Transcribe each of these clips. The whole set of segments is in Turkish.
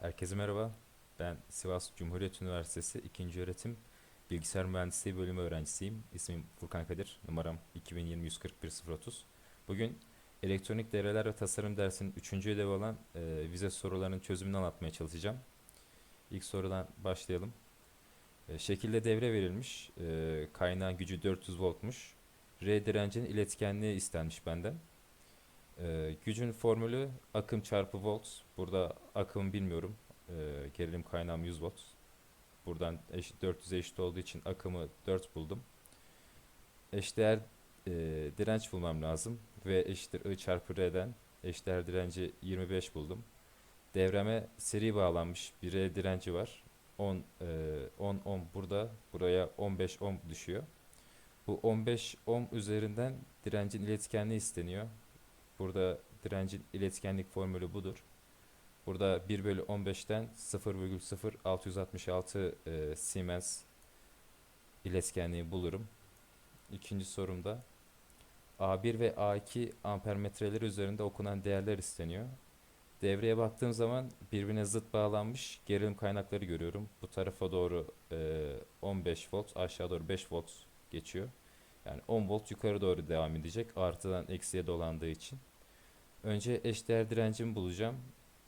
Herkese merhaba. Ben Sivas Cumhuriyet Üniversitesi 2. Öğretim Bilgisayar Mühendisliği bölümü öğrencisiyim. İsmim Furkan Kadir. Numaram 2020-141-030. Bugün elektronik devreler ve tasarım dersinin 3. ödevi olan e, vize sorularının çözümünü anlatmaya çalışacağım. İlk sorudan başlayalım. E, şekilde devre verilmiş. E, kaynağın gücü 400 voltmuş. R direncinin iletkenliği istenmiş benden. Ee, gücün formülü akım çarpı volt. Burada akım bilmiyorum. Ee, gerilim kaynağım 100 volt. Buradan eşit 400'e eşit olduğu için akımı 4 buldum. Eşdeğer e, direnç bulmam lazım. V eşittir I çarpı R'den eşdeğer direnci 25 buldum. Devreme seri bağlanmış bir R direnci var. 10 e, 10 ohm burada. Buraya 15 ohm düşüyor. Bu 15 ohm üzerinden direncin iletkenliği isteniyor. Burada direncin iletkenlik formülü budur. Burada 1 bölü 15'ten 0,0666 e, Siemens iletkenliği bulurum. İkinci sorumda A1 ve A2 ampermetreleri üzerinde okunan değerler isteniyor. Devreye baktığım zaman birbirine zıt bağlanmış gerilim kaynakları görüyorum. Bu tarafa doğru e, 15 volt, aşağı doğru 5 volt geçiyor. Yani 10 volt yukarı doğru devam edecek. Artıdan eksiye dolandığı için. Önce eşdeğer direncimi bulacağım.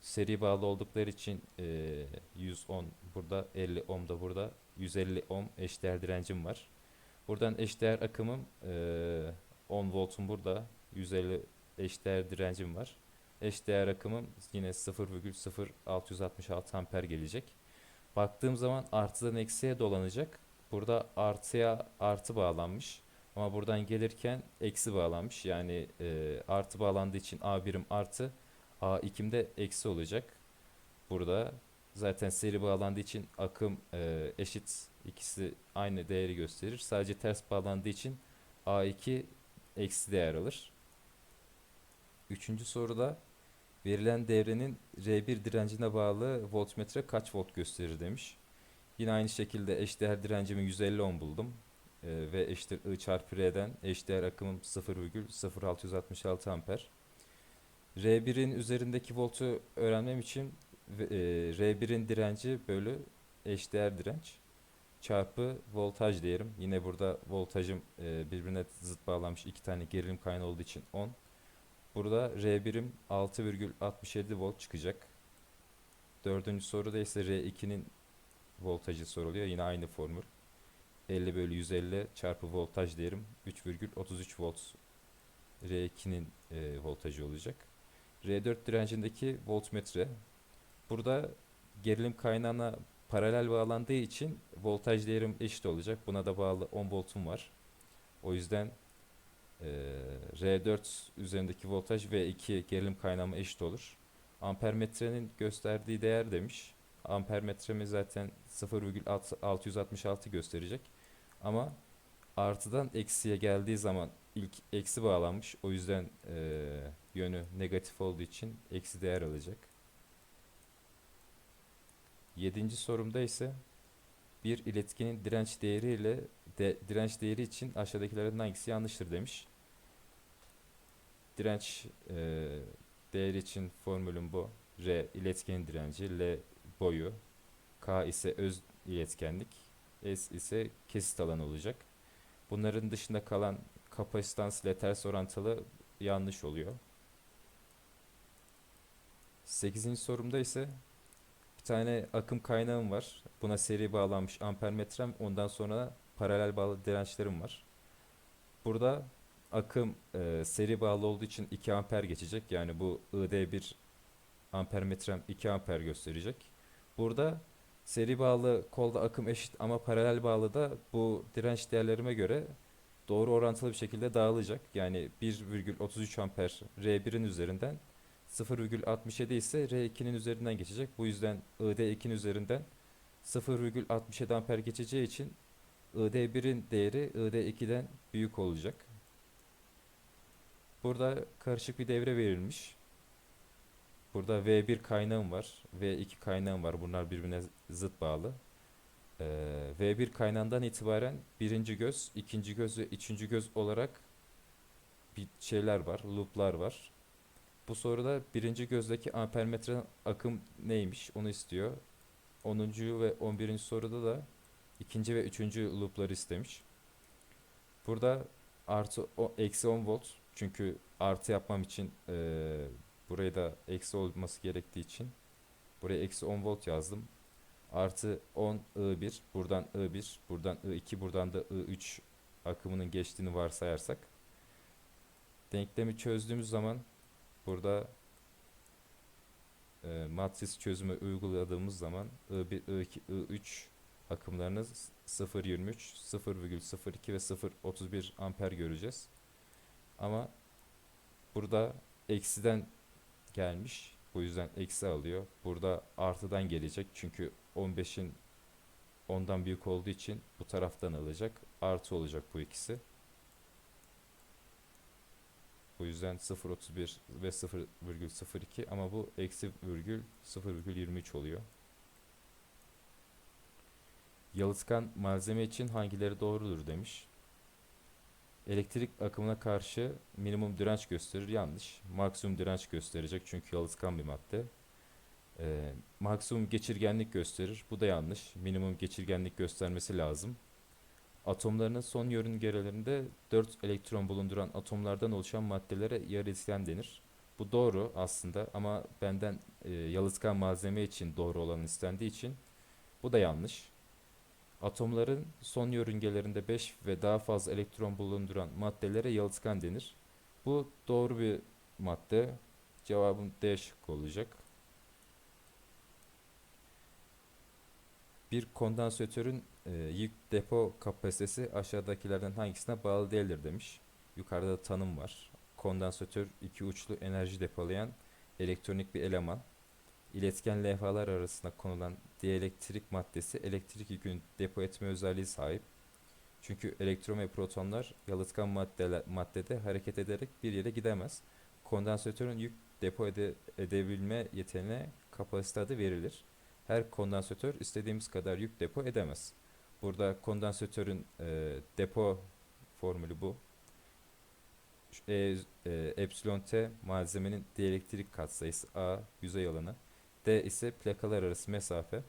Seri bağlı oldukları için eee 110 burada, 50 ohm da burada. 150 ohm eşdeğer direncim var. Buradan eşdeğer akımım eee 10 voltum burada. 150 eşdeğer direncim var. Eşdeğer akımım yine 0,0666 amper gelecek. Baktığım zaman artıdan eksiye dolanacak. Burada artıya artı bağlanmış. Ama buradan gelirken eksi bağlanmış. Yani e, artı bağlandığı için A birim artı A2'imde eksi olacak. Burada zaten seri bağlandığı için akım e, eşit. ikisi aynı değeri gösterir. Sadece ters bağlandığı için A2 eksi değer alır. Üçüncü soruda verilen devrenin R1 direncine bağlı voltmetre kaç volt gösterir demiş. Yine aynı şekilde eşdeğer direncimi 150 ohm buldum. Ee, ve eşittir I çarpı R'den eşdeğer akımım 0,0666 amper. R1'in üzerindeki voltu öğrenmem için e, R1'in direnci bölü eşdeğer direnç çarpı voltaj diyelim. Yine burada voltajım e, birbirine zıt bağlanmış iki tane gerilim kaynağı olduğu için 10. Burada R1'im 6,67 volt çıkacak. Dördüncü soruda ise R2'nin voltajı soruluyor. Yine aynı formül. 50 bölü 150 çarpı voltaj değerim 3,33 volt R2'nin e, voltajı olacak. R4 direncindeki voltmetre. Burada gerilim kaynağına paralel bağlandığı için voltaj değerim eşit olacak. Buna da bağlı 10 voltum var. O yüzden e, R4 üzerindeki voltaj V2 gerilim kaynağıma eşit olur. Ampermetrenin gösterdiği değer demiş. Ampermetremi zaten 0,666 gösterecek. Ama artıdan eksiye geldiği zaman ilk eksi bağlanmış. O yüzden eee, yönü negatif olduğu için eksi değer alacak. Yedinci sorumda ise bir iletkinin direnç değeri ile de, direnç değeri için aşağıdakilerden hangisi yanlıştır demiş. Direnç eee değeri için formülüm bu. R iletkenin direnci, L boyu, K ise öz iletkenlik, S ise kesit alanı olacak. Bunların dışında kalan kapasitans ile ters orantılı yanlış oluyor. 8. sorumda ise bir tane akım kaynağım var. Buna seri bağlanmış ampermetrem. Ondan sonra paralel bağlı dirençlerim var. Burada akım e, seri bağlı olduğu için 2 amper geçecek. Yani bu ID1 ampermetrem 2 amper gösterecek. Burada seri bağlı kolda akım eşit ama paralel bağlı da bu direnç değerlerime göre doğru orantılı bir şekilde dağılacak. Yani 1,33 amper R1'in üzerinden 0,67 ise R2'nin üzerinden geçecek. Bu yüzden ID2'nin üzerinden 0,67 amper geçeceği için ID1'in değeri ID2'den büyük olacak. Burada karışık bir devre verilmiş. Burada V1 kaynağım var. V2 kaynağım var. Bunlar birbirine zıt bağlı. Ee, V1 kaynağından itibaren birinci göz, ikinci göz ve üçüncü göz olarak bir şeyler var, loop'lar var. Bu soruda birinci gözdeki ampermetre akım neymiş onu istiyor. 10. ve 11. soruda da ikinci ve üçüncü loopları istemiş. Burada artı o, eksi 10 volt çünkü artı yapmam için eee burayı da eksi olması gerektiği için buraya eksi 10 volt yazdım. Artı 10 I1 buradan I1 buradan I2 buradan da I3 akımının geçtiğini varsayarsak denklemi çözdüğümüz zaman burada e, matris çözümü uyguladığımız zaman I1, I2, I3 akımlarını 0.23, 0,02 ve 0.31 amper göreceğiz. Ama burada eksiden gelmiş. Bu yüzden eksi alıyor. Burada artıdan gelecek. Çünkü 15'in 10'dan büyük olduğu için bu taraftan alacak. Artı olacak bu ikisi. Bu yüzden 0.31 ve 0,02 ama bu eksi virgül 0,23 oluyor. Yalıtkan malzeme için hangileri doğrudur demiş. Elektrik akımına karşı minimum direnç gösterir. Yanlış. Maksimum direnç gösterecek çünkü yalıtkan bir madde. Ee, maksimum geçirgenlik gösterir. Bu da yanlış. Minimum geçirgenlik göstermesi lazım. Atomlarının son yörüngelerinde 4 elektron bulunduran atomlardan oluşan maddelere yarı iletken denir. Bu doğru aslında ama benden e, yalıtkan malzeme için doğru olan istendiği için bu da yanlış. Atomların son yörüngelerinde 5 ve daha fazla elektron bulunduran maddelere yalıtkan denir. Bu doğru bir madde. Cevabım D şıkkı olacak. Bir kondansatörün e, yük depo kapasitesi aşağıdakilerden hangisine bağlı değildir demiş. Yukarıda da tanım var. Kondansatör iki uçlu enerji depolayan elektronik bir eleman. İletken levhalar arasında konulan dielektrik maddesi elektrik yükünü depo etme özelliği sahip. Çünkü elektron ve protonlar yalıtkan maddeler, maddede hareket ederek bir yere gidemez. Kondansatörün yük depo ede, edebilme yeteneğine kapasite adı verilir. Her kondansatör istediğimiz kadar yük depo edemez. Burada kondansatörün e, depo formülü bu. E, e, epsilon t malzemenin dielektrik katsayısı A yüzey alanı. D ise plakalar arası mesafe.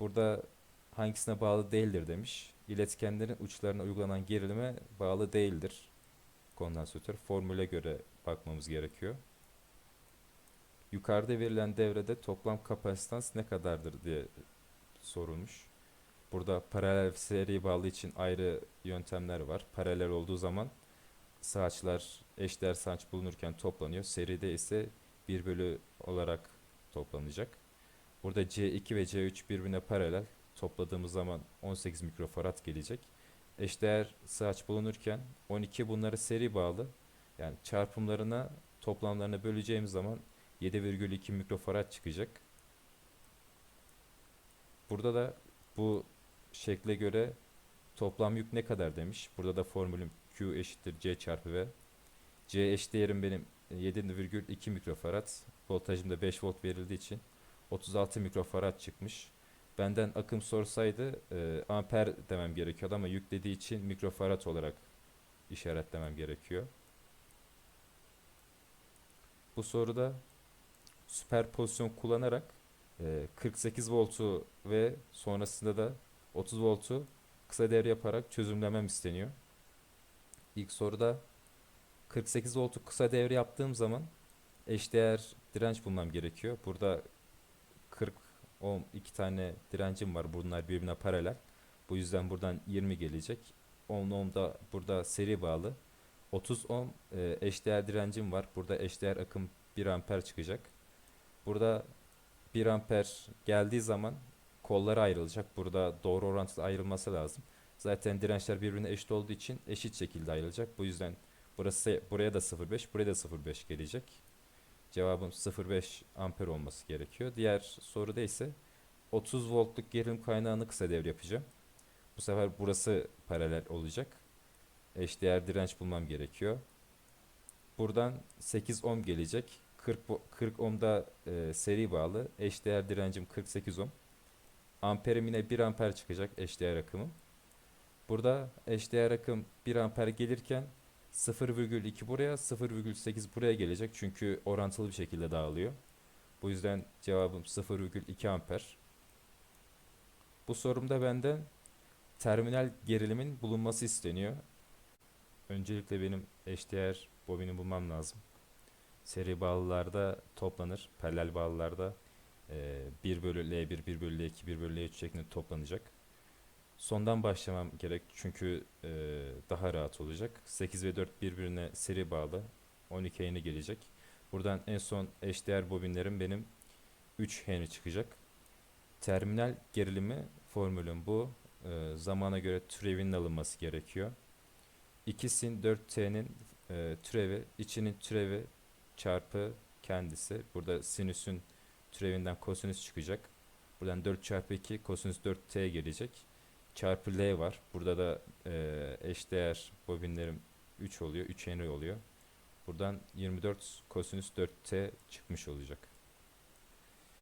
Burada hangisine bağlı değildir demiş. İletkenlerin uçlarına uygulanan gerilime bağlı değildir. Kondansatör formüle göre bakmamız gerekiyor. Yukarıda verilen devrede toplam kapasitans ne kadardır diye sorulmuş. Burada paralel seri bağlı için ayrı yöntemler var. Paralel olduğu zaman saçlar eşdeğer saç bulunurken toplanıyor. Seride ise 1 bölü olarak toplanacak. Burada C2 ve C3 birbirine paralel. Topladığımız zaman 18 mikrofarad gelecek. Eşdeğer sığaç bulunurken 12 bunları seri bağlı. Yani çarpımlarına toplamlarına böleceğimiz zaman 7,2 mikrofarad çıkacak. Burada da bu şekle göre toplam yük ne kadar demiş. Burada da formülüm Q eşittir C çarpı V. C eşdeğerim benim 7,2 mikrofarad. Voltajım da 5 volt verildiği için 36 mikrofarad çıkmış. Benden akım sorsaydı e, amper demem gerekiyordu ama yüklediği için mikrofarad olarak işaretlemem gerekiyor. Bu soruda süperpozisyon kullanarak e, 48 voltu ve sonrasında da 30 voltu kısa devre yaparak çözümlemem isteniyor. İlk soruda 48 voltu kısa devre yaptığım zaman eşdeğer direnç bulmam gerekiyor. Burada 40 ohm iki tane direncim var. Bunlar birbirine paralel. Bu yüzden buradan 20 gelecek. 10 ohm da burada seri bağlı. 30 ohm e, eşdeğer direncim var. Burada eşdeğer akım 1 amper çıkacak. Burada 1 amper geldiği zaman kolları ayrılacak. Burada doğru orantılı ayrılması lazım. Zaten dirençler birbirine eşit olduğu için eşit şekilde ayrılacak. Bu yüzden burası buraya da 0.5, buraya da 0.5 gelecek. Cevabım 0.5 amper olması gerekiyor. Diğer soruda ise 30 voltluk gerilim kaynağını kısa devre yapacağım. Bu sefer burası paralel olacak. Eşdeğer direnç bulmam gerekiyor. Buradan 8 ohm gelecek. 40, 40 ohmda e, seri bağlı. Eşdeğer direncim 48 ohm. Amperim yine 1 amper çıkacak eşdeğer akımım. Burada eşdeğer akım 1 amper gelirken 0,2 buraya 0,8 buraya gelecek çünkü orantılı bir şekilde dağılıyor. Bu yüzden cevabım 0,2 amper. Bu sorumda benden terminal gerilimin bulunması isteniyor. Öncelikle benim eşdeğer bobini bulmam lazım. Seri bağlılarda toplanır. Paralel bağlılarda e, 1 bölü L1, 1 bölü L2, 1 bölü L3 şeklinde toplanacak. Sondan başlamam gerek çünkü e, daha rahat olacak. 8 ve 4 birbirine seri bağlı. 12 yeni gelecek. Buradan en son eşdeğer bobinlerim benim 3 Henry çıkacak. Terminal gerilimi formülüm bu. E, zamana göre türevinin alınması gerekiyor. 2 sin 4t'nin e, türevi, içinin türevi çarpı kendisi. Burada sinüsün türevinden kosinüs çıkacak. Buradan 4 çarpı 2 kosinüs 4t gelecek. Çarpı L var. Burada da e, eşdeğer bobinlerim 3 oluyor. 3 Henry oluyor. Buradan 24 kosinüs 4t çıkmış olacak.